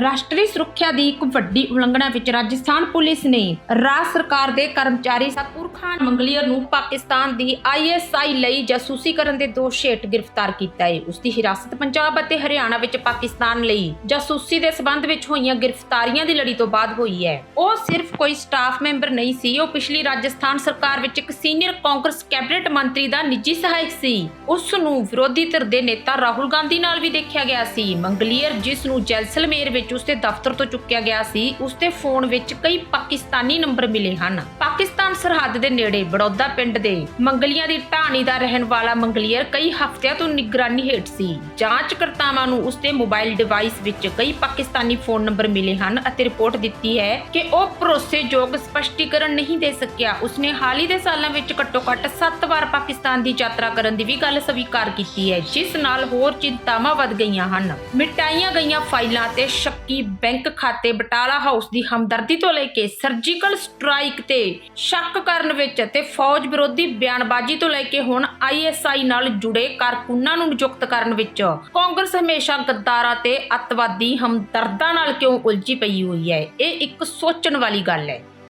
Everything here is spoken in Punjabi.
ਰਾਸ਼ਟਰੀ ਸੁਰੱਖਿਆ ਦੀ ਇੱਕ ਵੱਡੀ ਉਲੰਘਣਾ ਵਿੱਚ ਰਾਜਸਥਾਨ ਪੁਲਿਸ ਨੇ ਰਾਜ ਸਰਕਾਰ ਦੇ ਕਰਮਚਾਰੀ ਸਕੂਰ ਖਾਨ ਮੰਗਲੀਅਰ ਨੂੰ ਪਾਕਿਸਤਾਨ ਦੀ ਆਈਐਸਆਈ ਲਈ ਜਾਸੂਸੀ ਕਰਨ ਦੇ ਦੋਸ਼ ਹੇਠ ਗ੍ਰਿਫਤਾਰ ਕੀਤਾ ਹੈ। ਉਸ ਦੀ ਹਿਰਾਸਤ ਪੰਜਾਬ ਅਤੇ ਹਰਿਆਣਾ ਵਿੱਚ ਪਾਕਿਸਤਾਨ ਲਈ ਜਾਸੂਸੀ ਦੇ ਸਬੰਧ ਵਿੱਚ ਹੋਈਆਂ ਗ੍ਰਿਫਤਾਰੀਆਂ ਦੀ ਲੜੀ ਤੋਂ ਬਾਅਦ ਹੋਈ ਹੈ। ਉਹ ਸਿਰਫ ਕੋਈ ਸਟਾਫ ਮੈਂਬਰ ਨਹੀਂ ਸੀ, ਉਹ ਪਿਛਲੀ ਰਾਜਸਥਾਨ ਸਰਕਾਰ ਵਿੱਚ ਇੱਕ ਸੀਨੀਅਰ ਕਾਂਗਰਸ ਕੈਬਨਿਟ ਮੰਤਰੀ ਦਾ ਨਿੱਜੀ ਸਹਾਇਕ ਸੀ। ਉਸ ਨੂੰ ਵਿਰੋਧੀ ਧਿਰ ਦੇ ਨੇਤਾ ਰਾਹੁਲ ਗਾਂਧੀ ਨਾਲ ਵੀ ਦੇਖਿਆ ਗਿਆ ਸੀ। ਮੰਗਲੀਅਰ, ਜਿਸ ਨੂੰ ਜੈਸਲਮੇਰ ਵਿੱਚ ਉਸਦੇ ਦਫ਼ਤਰ ਤੋਂ ਚੁੱਕਿਆ ਗਿਆ ਸੀ, ਉਸਦੇ ਫੋਨ ਵਿੱਚ ਕਈ ਪਾਕਿਸਤਾਨੀ ਨੰਬਰ ਮਿਲੇ ਹਨ। ਪਾਕਿਸਤਾਨ ਸਰਹੱਦ ਦੇ ਨੇੜੇ ਬੜੌਦਾ ਪਿੰਡ ਦੇ ਮੰਗਲੀਆਂ ਦੀ ਢਾਣੀ ਦਾ ਰਹਿਣ ਵਾਲਾ ਮੰਗਲੀਅਰ ਕਈ ਹਫ਼ਤਿਆਂ ਤੋਂ ਨਿਗਰਾਨੀ ਹੇਠ ਸੀ। ਜਾਂਚਕਰਤਾਵਾਂ ਨੂੰ ਉਸਦੇ ਮੋਬਾਈਲ ਡਿਵਾਈਸ ਵਿੱਚ ਕਈ ਪਾਕਿਸਤਾਨੀ ਫੋਨ ਨੰਬਰ ਮਿਲੇ ਹਨ ਅਤੇ ਰਿਪੋਰਟ ਦਿੱਤੀ ਹੈ ਕਿ ਉਹ ਭਰੋਸੇਯੋਗ ਸਪਸ਼ਟੀਕਰਨ ਨਹੀਂ ਦੇ ਸਕਿਆ। ਉਸਨੇ ਹਾਲ ਹੀ ਦੇ ਸਾਲਾਂ ਵਿੱਚ ਘੱਟੋ-ਘੱਟ 7 ਵਾਰ ਪਾਕਿਸਤਾਨ ਦੀ ਯਾਤਰਾ ਕਰਨ ਦੀ ਵੀ ਗੱਲ ਸਵੀਕਾਰ ਕੀਤੀ ਹੈ, ਜਿਸ ਨਾਲ ਹੋਰ ਚਿੰਤਾਵਾਂ ਵੱਧ ਗਈਆਂ ਹਨ। ਮਿਟਾਈਆਂ ਗਈਆਂ ਫਾਈਲਾਂ ਤੇ ਸ਼ੱਕੀ ਬੈਂਕ ਖਾਤੇ ਬਟਾਲਾ ਹਾਊਸ ਦੀ ਹਮਦਰਦੀ ਤੋਂ ਲੈ ਕੇ ਸਰਜੀਕਲ ਸਟ੍ਰਾਈਕ ਤੇ ਸ਼ੱਕ ਕਰਨ ਵਿੱਚ ਤੇ ਫੌਜ ਵਿਰੋਧੀ ਬਿਆਨਬਾਜ਼ੀ ਤੋਂ ਲੈ ਕੇ ਹੁਣ ਆਈਐਸਆਈ ਨਾਲ ਜੁੜੇ ਕਾਰਕੁਨਾਂ ਨੂੰ ਨਿਯੁਕਤ ਕਰਨ ਵਿੱਚ ਕਾਂਗਰਸ ਹਮੇਸ਼ਾ ਗੱਦਾਰਾਂ ਤੇ ਅੱਤਵਾਦੀ ਹਮਦਰਦਾਂ ਨਾਲ ਕਿਉਂ ਉਲਝੀ ਪਈ ਹੋਈ ਹੈ? ਇਹ ਇੱਕ ਸੋਚਣ ਵਾਲੀ ਗੱਲ ਹੈ।